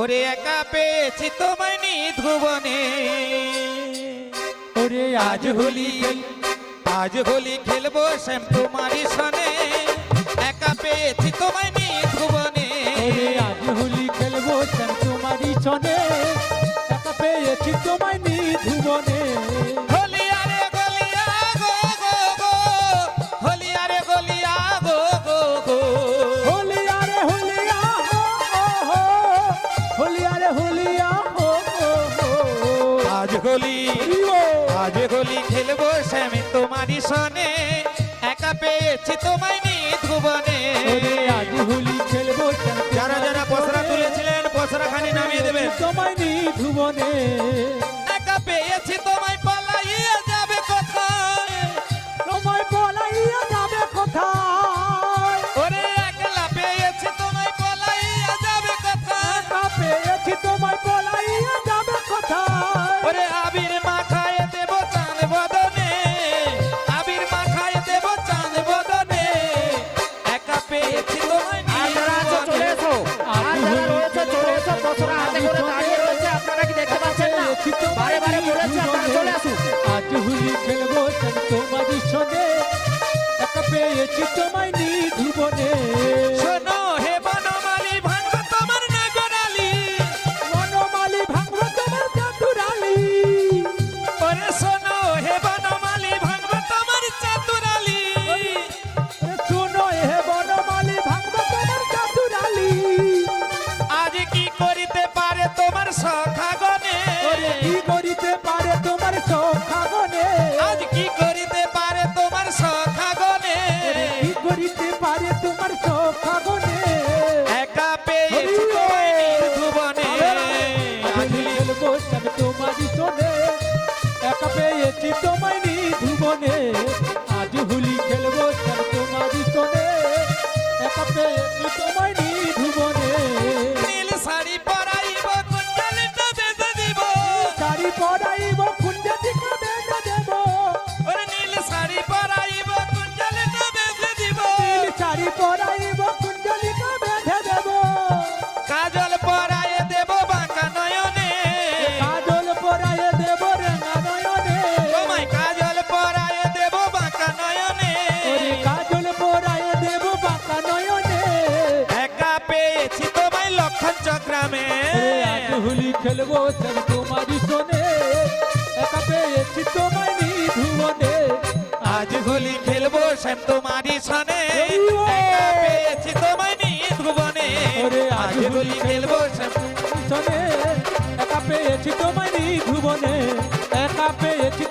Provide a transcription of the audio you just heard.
ওরে একা পেয়েছি তোমায় নিধুবনে। ওরে আজ হোলি আজ হোলি খেলব শ্যাম তোমারই সনে। একা পেয়েছি তোমায় নিধুবনে। আজ হোলি খেলব শ্যাম তোমারই চনে একা পেয়েছি তোমায় নিধুবনে। হোলি। আজ হোলি খেলব শ্যামে তোমারই সনে। একা পেয়েছি তোমায় নিধুবনে। আজ হোলি খেলব যারা যারা পসরা তুলেছিলেন পসরা খানি নামিয়ে দেবেন। তোমায় নিধুবনে। একা পেয়েছি তোমায় আপনারা কি দেখতে পাচ্ছেন না? বারে বারে বলেছে আপনারা চলে আসুন আজ হুলি খেলব সঙ্গে। পেয়েছি তোমায় নিধুবনে ওরে কি করিতে পারে তোমার আজ কি করিতে পারে তোমার সখাগনে কি করিতে পারে তোমার একা পেয়েছি তোমায় নির্ধুবনে আজ খেলব তোমারই একা পেয়েছি তোমায় চক্রামে। আজ হোলি খেলব সব তোমারই শোনে। একা পেয়েছি তোমায় নিধুবনে আজ হোলি খেলব শ্যাম তোমারই সনে! একা পেয়েছি তোমায় নিধুবনে আজ হোলি খেলব শ্যাম শোনে। একা পেয়েছি তোমায় নিধুবনে একা পেয়েছি